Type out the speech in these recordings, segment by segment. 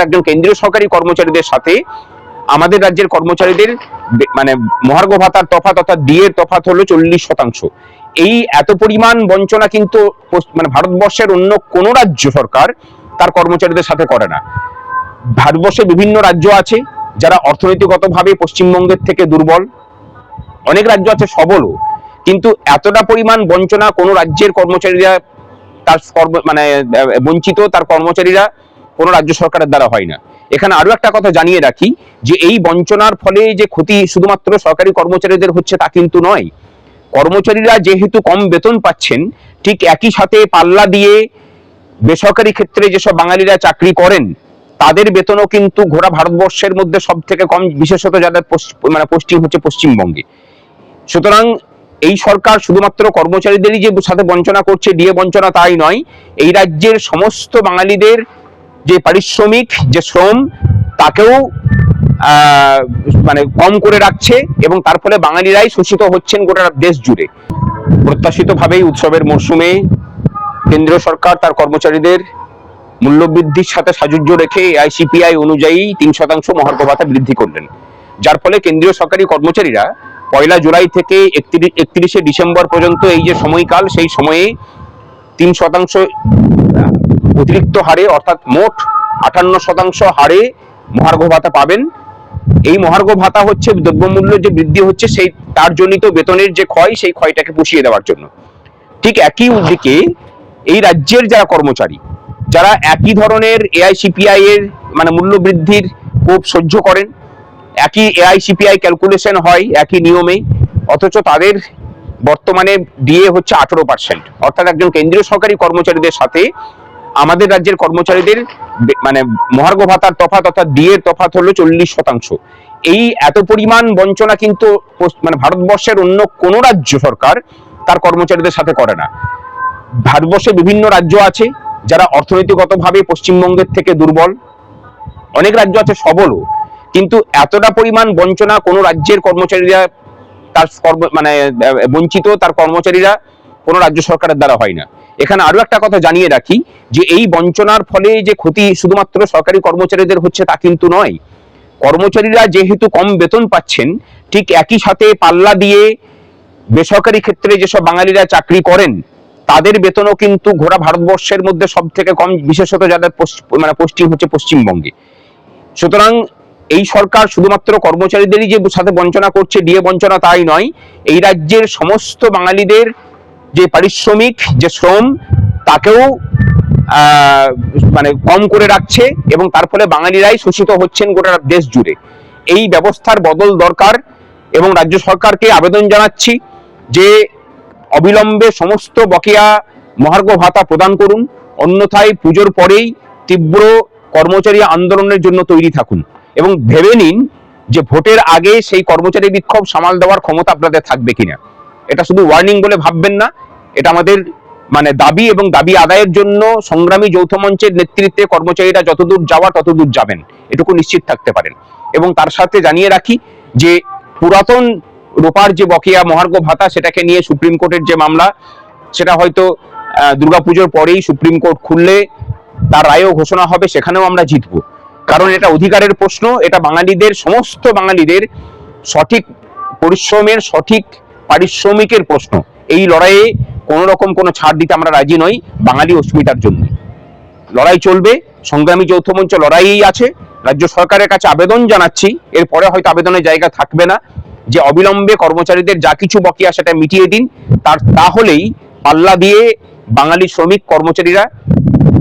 একজন কেন্দ্রীয় সরকারি কর্মচারীদের সাথে আমাদের রাজ্যের কর্মচারীদের মানে মহার্ঘ ভাতার তফাৎ অর্থাৎ ডিএর তফাৎ হলো চল্লিশ শতাংশ। এই এত পরিমাণ বঞ্চনা কিন্তু মানে ভারতবর্ষের অন্য কোনো রাজ্য সরকার তার কর্মচারীদের সাথে করে না। ভারতবর্ষে বিভিন্ন রাজ্য আছে যারা অর্থনৈতিকগতভাবে পশ্চিমবঙ্গের থেকে দুর্বল। অনেক রাজ্য আছে সবলও। কিন্তু এতটা পরিমাণ বঞ্চনা কোনো রাজ্যের কর্মচারীরা তার মানে বঞ্চিত তার কর্মচারীরা কোনো রাজ্য সরকারের দ্বারা হয় না। এখানে আরও একটা কথা জানিয়ে রাখি যে এই বঞ্চনার ফলে যে ক্ষতি শুধুমাত্র সরকারি কর্মচারীদের হচ্ছে তা কিন্তু নয়। কর্মচারীরা যেহেতু কম বেতন পাচ্ছেন, ঠিক একই সাথে পাল্লা দিয়ে বেসরকারি ক্ষেত্রে যেসব বাঙালিরা চাকরি করেন, তাদের বেতনও কিন্তু ঘোরা ভারতবর্ষের মধ্যে সব থেকে কম, বিশেষত যাদের মানে পশ্চিম হচ্ছে পশ্চিমবঙ্গে। সুতরাং এই সরকার শুধুমাত্র কর্মচারীদেরই যে সাথে বঞ্চনা করছে ডিএ বঞ্চনা তাই নয়, এই রাজ্যের সমস্ত বাঙালিদের যে পারিশ্রমিক, যে শ্রম, তাকেও মানে কম করে রাখছে এবং তার ফলে বাঙালিরাই শোষিত হচ্ছেন গোটা দেশ জুড়ে। প্রত্যাশিতভাবেই উৎসবের মরশুমে কেন্দ্রীয় সরকার তার কর্মচারীদের মূল্যবৃদ্ধির সাথে সাযুজ্য রেখে আইসিপিআই অনুযায়ী তিন শতাংশ মহার্ঘ ভাতা বৃদ্ধি করলেন। যার ফলে কেন্দ্রীয় সরকারি কর্মচারীরা পয়লা জুলাই থেকে একত্রিশ ডিসেম্বর পর্যন্ত এই যে সময়কাল, সেই সময়ে তিন শতাংশ অতিরিক্ত হারে, অর্থাৎ মোট আটান্ন শতাংশ হারে মহার্ঘ ভাতা পাবেন। এই মহার্ঘ ভাতা হচ্ছে দ্রব্যমূল্য যে বৃদ্ধি হচ্ছে, সেই তার জনিত বেতনের যে ক্ষয়, সেই ক্ষয়টাকে পুষিয়ে দেওয়ার জন্য। ঠিক একই দিকে এই রাজ্যের যারা কর্মচারী, যারা একই ধরনের এআইসিপিআই এর মানে মূল্য বৃদ্ধির কোপ সহ্য করেন, একই এআইসিপিআই ক্যালকুলেশন হয় একই নিয়মে, অথচ তাদের বর্তমানে ডিএ হচ্ছে আঠারো পার্সেন্ট। অর্থাৎ একজন কেন্দ্রীয় সরকারি কর্মচারীদের সাথে আমাদের রাজ্যের কর্মচারীদের মানে মহার্ঘ ভাতার তফাৎ অর্থাৎ ডিএর তফাৎ হলো চল্লিশ শতাংশ। এই এত পরিমাণ বঞ্চনা কিন্তু মানে ভারতবর্ষের অন্য কোনো রাজ্য সরকার তার কর্মচারীদের সাথে করে না। ভারতবর্ষে বিভিন্ন রাজ্য আছে যারা অর্থনৈতিকগতভাবে পশ্চিমবঙ্গের থেকে দুর্বল। অনেক রাজ্য আছে সবলও। কিন্তু এতটা পরিমাণ বঞ্চনা কোনো রাজ্যের কর্মচারীরা তার মানে বঞ্চিত তার কর্মচারীরা কোনো রাজ্য সরকারের দ্বারা হয় না। এখানে আরও একটা কথা জানিয়ে রাখি যে এই বঞ্চনার ফলে যে ক্ষতি শুধুমাত্র সরকারি কর্মচারীদের হচ্ছে তা কিন্তু নয়। কর্মচারীরা যেহেতু কম বেতন পাচ্ছেন, ঠিক একই সাথে পাল্লা দিয়ে বেসরকারি ক্ষেত্রে যেসব বাঙালিরা চাকরি করেন, তাদের বেতনও কিন্তু ঘোরা ভারতবর্ষের মধ্যে সব থেকে কম, বিশেষত যাদের মানে পশ্চিম হচ্ছে পশ্চিমবঙ্গে। সুতরাং এই সরকার শুধুমাত্র কর্মচারীদেরই যে সাথে বঞ্চনা করছে ডিএ বঞ্চনা তাই নয়, এই রাজ্যের সমস্ত বাঙালিদের যে পারিশ্রমিক, যে শ্রম, তাকেও মানে কম করে রাখছে এবং তার ফলে বাঙালিরাই শোষিত হচ্ছেন গোটা দেশ জুড়ে। এই ব্যবস্থার বদল দরকার এবং রাজ্য সরকারকে আবেদন জানাচ্ছি যে অবিলম্বে সমস্ত বকেয়া মহার্ঘ ভাতা প্রদান করুন, অন্যথায় পুজোর পরেই তীব্র কর্মচারী আন্দোলনের জন্য তৈরি থাকুন এবং ভেবে নিন যে ভোটের আগে সেই কর্মচারী বিক্ষোভ সামাল দেওয়ার ক্ষমতা আপনাদের থাকবে কিনা। এটা শুধু ওয়ার্নিং বলে ভাববেন না, এটা আমাদের মানে দাবি এবং দাবি আদায়ের জন্য সংগ্রামী যৌথ মঞ্চের নেতৃত্বে কর্মচারীরা যতদূর যাওয়া ততদূর যাবেন, এটুকু নিশ্চিত থাকতে পারেন। এবং তার সাথে জানিয়ে রাখি যে পুরাতন রোপার যে বকেয়া মহার্ঘ ভাতা, সেটাকে নিয়ে সুপ্রিম কোর্টের যে মামলা, সেটা হয়তো দুর্গাপুজোর পরেই সুপ্রিম কোর্ট খুললে তার রায়ও ঘোষণা হবে, সেখানেও আমরা জিতবো। কারণ এটা অধিকারের প্রশ্ন, এটা বাঙালিদের, সমস্ত বাঙালিদের সঠিক পরিশ্রমের সঠিক পারিশ্রমিকের প্রশ্ন। এই লড়াইয়ে কোনো রকম কোনো ছাড় দিতে আমরা রাজি নই বাঙালি অস্মিতার জন্য। লড়াই চলবে, সংগ্রামী যৌথ মঞ্চ লড়াইই আছে। রাজ্য সরকারের কাছে আবেদন জানাচ্ছি, এরপরে হয়তো আবেদনের জায়গা থাকবে না। যে অবিলম্বে কর্মচারীদের যা কিছু বকেয়া সেটা মিটিয়ে দিন, তার তাহলেই পাল্লা দিয়ে বাঙালি শ্রমিক কর্মচারীরা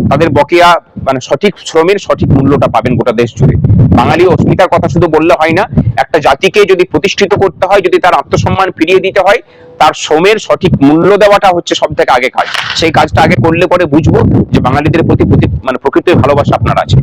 তাদের বকেয়া মানে সঠিক শ্রমের সঠিক মূল্যটা পাবেন গোটা দেশ জুড়ে। বাঙালি অস্মিতার কথা শুধু বললে হয় না, একটা জাতিকে যদি প্রতিষ্ঠিত করতে হয়, যদি তার আত্মসম্মান ফিরিয়ে দিতে হয়, তার শ্রমের সঠিক মূল্য দেওয়াটা হচ্ছে সব থেকে আগে কাজ। সেই কাজটা আগে করলে পরে বুঝব যে বাঙালিদের প্রতি মানে প্রকৃত ভালোবাসা আপনার আছে।